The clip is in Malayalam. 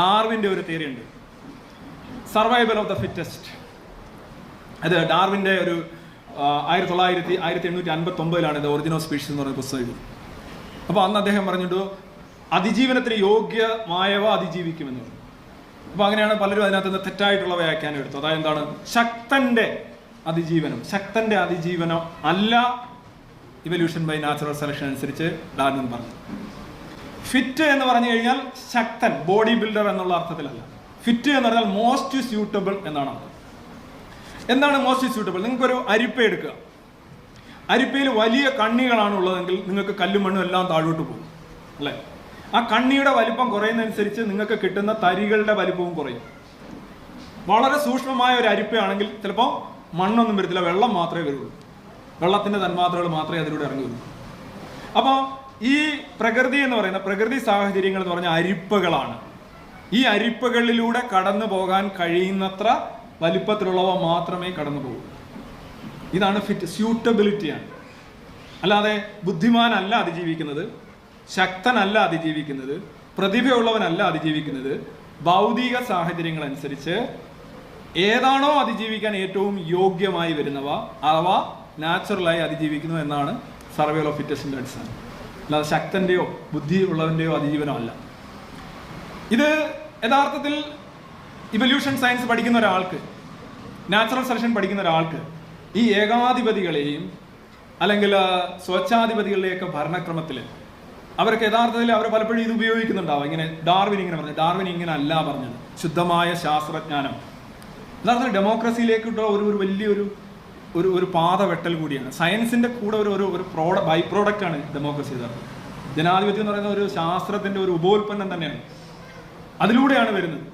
ഡാർവിന്റെ ഒരു തിയറി ഉണ്ട്. സർവൈവൽ ഓഫ് ദ ഫിറ്റസ്റ്റ് അത് ഡാർവിന്റെ ഒരു ആയിരത്തി തൊള്ളായിരത്തി ആയിരത്തി എണ്ണൂറ്റി അൻപത്തി ഒമ്പതിലാണ് ഇത് ഒറിജിനൽ സ്പീഷീസ് എന്ന് പറയുന്ന പുസ്തകം എഴുതി അപ്പോൾ അന്ന് അദ്ദേഹം പറഞ്ഞിട്ട് അതിജീവനത്തിന് യോഗ്യമായവ അതിജീവിക്കുമെന്ന് പറഞ്ഞു. അപ്പോൾ അങ്ങനെയാണ് പലരും അതിനകത്ത് നിന്ന് തെറ്റായിട്ടുള്ള വ്യാഖ്യാനം എടുത്തു അതായത് എന്താണ്? ശക്തന്റെ അതിജീവനം. ശക്തന്റെ അതിജീവനം അല്ല ഇവല്യൂഷൻ ബൈ നാച്ചുറൽ സെലക്ഷൻ അനുസരിച്ച് ഡാർവിൻ പറഞ്ഞു. ഫിറ്റ് എന്ന് പറഞ്ഞു കഴിഞ്ഞാൽ ശക്തൻ ബോഡി ബിൽഡർ എന്നുള്ള അർത്ഥത്തിലല്ല. ഫിറ്റ് എന്ന് പറഞ്ഞാൽ മോസ്റ്റ് സ്യൂട്ടബിൾ എന്നാണ് അർത്ഥം. എന്താണ് മോസ്റ്റ് സ്യൂട്ടബിൾ നിങ്ങൾക്കൊരു അരിപ്പ എടുക്കുക. അരിപ്പയിൽ വലിയ കണ്ണികളാണ് ഉള്ളതെങ്കിൽ നിങ്ങൾക്ക് കല്ലും മണ്ണും എല്ലാം താഴോട്ട് പോകും അല്ലേ? ആ കണ്ണിയുടെ വലിപ്പം കുറയുന്നതനുസരിച്ച് നിങ്ങൾക്ക് കിട്ടുന്ന തരികളുടെ വലിപ്പവും കുറയും. വളരെ സൂക്ഷ്മമായ ഒരു അരിപ്പയാണെങ്കിൽ ചിലപ്പോൾ മണ്ണൊന്നും വരത്തില്ല വെള്ളം മാത്രമേ വരുള്ളൂ. വെള്ളത്തിന്റെ തന്മാത്രകൾ മാത്രമേ അതിലൂടെ ഇറങ്ങി വരുള്ളൂ അപ്പോൾ ഈ പ്രകൃതി എന്ന് പറയുന്ന പ്രകൃതി സാഹചര്യങ്ങൾ എന്ന് പറഞ്ഞ അരിപ്പകളാണ്. ഈ അരിപ്പകളിലൂടെ കടന്നു പോകാൻ കഴിയുന്നത്ര വലിപ്പത്തിലുള്ളവ മാത്രമേ കടന്നു പോകൂ. ഇതാണ് ഫിറ്റ് സ്യൂട്ടബിലിറ്റിയാണ് അല്ലാതെ ബുദ്ധിമാനല്ല അതിജീവിക്കുന്നത് ശക്തനല്ല അതിജീവിക്കുന്നത് പ്രതിഭയുള്ളവനല്ല അതിജീവിക്കുന്നത്. ഭൗതിക സാഹചര്യങ്ങൾ അനുസരിച്ച് ഏതാണോ അതിജീവിക്കാൻ ഏറ്റവും യോഗ്യമായി വരുന്നവ അഥവാ നാച്ചുറലായി അതിജീവിക്കുന്നു എന്നാണ് സർവേൽ ഓഫ് ഫിറ്റസിന്റെ അടിസ്ഥാനം. അല്ലാതെ ശക്തന്റെയോ ബുദ്ധി ഉള്ളവന്റെയോ അതിജീവനമല്ല. ഇത് യഥാർത്ഥത്തിൽ ഇവല്യൂഷൻ സയൻസ് പഠിക്കുന്ന ഒരാൾക്ക് നാച്ചുറൽ സെലക്ഷൻ പഠിക്കുന്ന ഒരാൾക്ക് ഈ ഏകാധിപതികളെയും അല്ലെങ്കിൽ സ്വച്ഛാധിപതികളുടെയൊക്കെ ഭരണക്രമത്തിൽ അവർക്ക് യഥാർത്ഥത്തിൽ അവർ പലപ്പോഴും ഇത് ഉപയോഗിക്കുന്നുണ്ടാവും. ഇങ്ങനെ ഡാർവിൻ ഇങ്ങനെ പറഞ്ഞു ഡാർവിൻ ഇങ്ങനെ അല്ല പറഞ്ഞത്. ശുദ്ധമായ ശാസ്ത്രജ്ഞാനം. യഥാർത്ഥത്തിൽ ഡെമോക്രസിയിലേക്കുള്ള ഒരു ഒരു വലിയൊരു ഒരു ഒരു പാത വെട്ടൽ കൂടിയാണ്. സയൻസിന്റെ കൂടെ ഒരു ഒരു ഒരു പ്രോഡ ബൈ പ്രോഡക്റ്റ് ആണ് ഡെമോക്രസി യഥാർത്ഥത്തിൽ ജനാധിപത്യം എന്ന് പറയുന്ന ഒരു ശാസ്ത്രത്തിന്റെ ഒരു ഉപോൽപ്പന്നം തന്നെയാണ്. അതിലൂടെയാണ് വരുന്നത്.